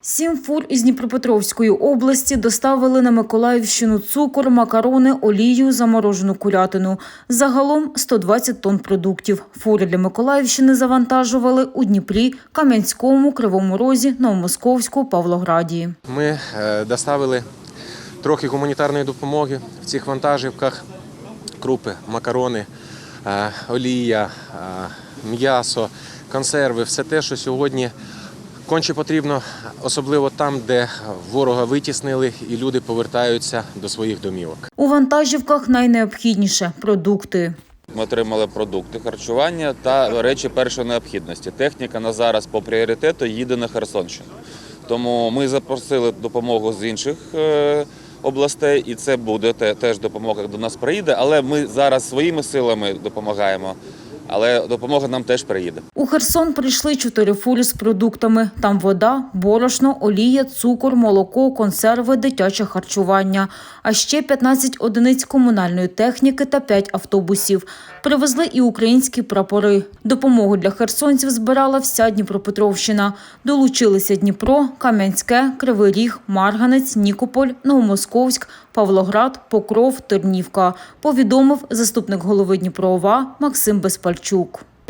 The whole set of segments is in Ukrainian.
Сім фур із Дніпропетровської області доставили на Миколаївщину цукор, макарони, олію, заморожену курятину. Загалом 120 тонн продуктів. Фури для Миколаївщини завантажували у Дніпрі, Кам'янському, Кривому Розі, Новомосковську, Павлограді. Ми е, доставили трохи гуманітарної допомоги в цих вантажівках: крупи, макарони, е, олія, е, м'ясо, консерви все те, що сьогодні конче потрібно, особливо там, де ворога витіснили і люди повертаються до своїх домівок. У вантажівках найнеобхідніше – продукти. Ми отримали продукти харчування та речі першої необхідності. Техніка на зараз по пріоритету їде на Херсонщину. Тому ми запросили допомогу з інших е, областей, і це буде те- теж допомога до нас приїде. Але ми зараз своїми силами допомагаємо. Але допомога нам теж приїде. У Херсон прийшли чотири фури з продуктами. Там вода, борошно, олія, цукор, молоко, консерви, дитяче харчування. А ще 15 одиниць комунальної техніки та 5 автобусів. Привезли і українські прапори. Допомогу для херсонців збирала вся Дніпропетровщина. Долучилися Дніпро, Кам'янське, Кривий Ріг, Марганець, Нікополь, Новомосковськ, Павлоград, Покров, Тернівка. Повідомив заступник голови Дніпрова Максим Безпальчук.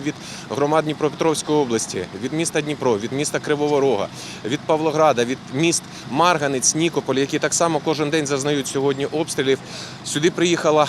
Від громад Дніпропетровської області, від міста Дніпро, від міста Кривого Рога, від Павлограда, від міст Марганець, Нікополь, які так само кожен день зазнають сьогодні обстрілів. Сюди приїхала,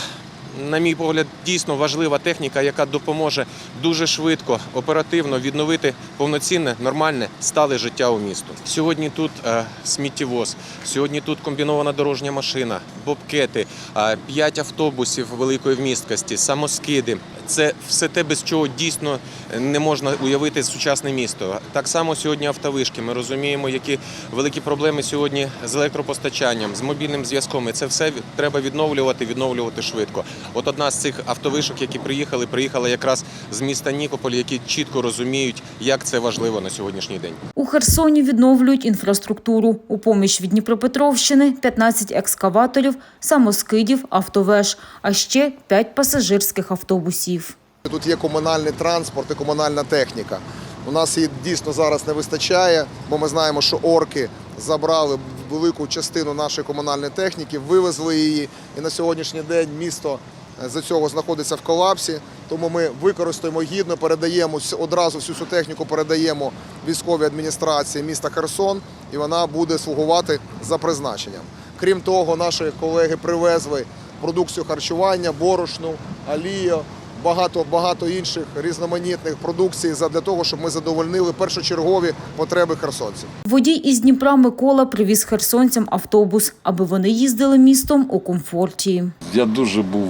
на мій погляд, дійсно важлива техніка, яка допоможе дуже швидко, оперативно відновити повноцінне, нормальне, стале життя у місту. Сьогодні тут е, сміттєвоз, сьогодні тут комбінована дорожня машина, бобкети, е, п'ять автобусів великої вмісткості, самоскиди. Це все те, без чого дійсно не можна уявити сучасне місто. Так само сьогодні автовишки. Ми розуміємо, які великі проблеми сьогодні з електропостачанням, з мобільним зв'язком. І це все треба відновлювати, відновлювати швидко. От одна з цих автовишок, які приїхали, приїхала якраз з міста Нікополь, які чітко розуміють, як це важливо на сьогоднішній день. У Херсоні відновлюють інфраструктуру. У поміч від Дніпропетровщини 15 екскаваторів, самоскидів, автовеж, а ще 5 пасажирських автобусів. Тут є комунальний транспорт і комунальна техніка. У нас її дійсно зараз не вистачає, бо ми знаємо, що орки забрали велику частину нашої комунальної техніки, вивезли її. І на сьогоднішній день місто за цього знаходиться в колапсі. Тому ми використаємо гідно, передаємо с- одразу всю цю техніку, передаємо військовій адміністрації міста Херсон, і вона буде слугувати за призначенням. Крім того, наші колеги привезли продукцію харчування, борошну, олію, багато багато інших різноманітних продукцій для того, щоб ми задовольнили першочергові потреби херсонців. Водій із Дніпра Микола привіз херсонцям автобус, аби вони їздили містом у комфорті. Я дуже був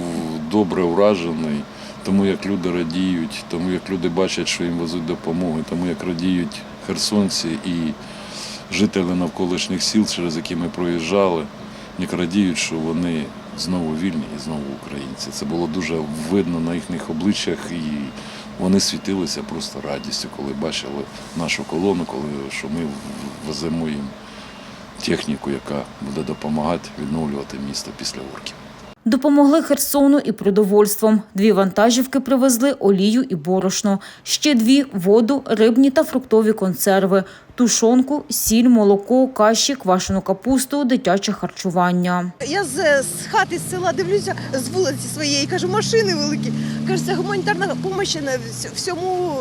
добре вражений, тому як люди радіють, тому як люди бачать, що їм везуть допомогу, тому як радіють херсонці і жителі навколишніх сіл, через які ми проїжджали, як радіють, що вони знову вільні і знову українці. Це було дуже видно на їхніх обличчях, і вони світилися просто радістю, коли бачили нашу колону, коли що ми веземо їм техніку, яка буде допомагати відновлювати місто після орків. Допомогли Херсону і продовольством. Дві вантажівки привезли олію і борошно. Ще дві – воду, рибні та фруктові консерви, тушонку, сіль, молоко, каші, квашену капусту, дитяче харчування. Я з, з хати з села дивлюся з вулиці своєї, кажу, машини великі. Це гуманітарна допомога на вс- всьому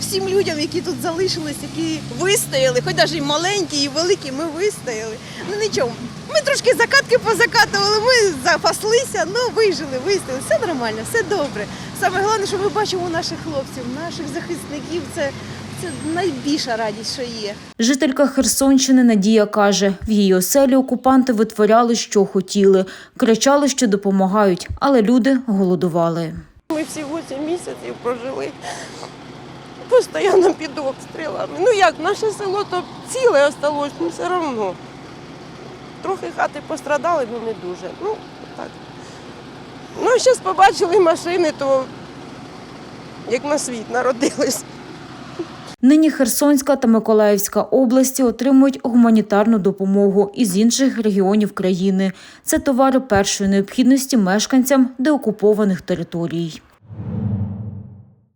всім людям, які тут залишились, які вистояли, хоч навіть і маленькі, і великі, ми вистояли. Ну нічого. Ми трошки закатки позакатували, ми запаслися, ну вижили, вистояли. Все нормально, все добре. Саме головне, що ми бачимо наших хлопців, наших захисників. Це, це найбільша радість, що є. Жителька Херсонщини Надія каже, в її оселі окупанти витворяли, що хотіли. Кричали, що допомагають, але люди голодували. Ми всі 8 місяців прожили постійно під обстрілами. Ну як, наше село то ціле осталось, ну все одно. Трохи хати пострадали, ну не дуже. Ну, так. Ну, а зараз побачили машини, то як на світ народились. Нині Херсонська та Миколаївська області отримують гуманітарну допомогу із інших регіонів країни. Це товари першої необхідності мешканцям деокупованих територій.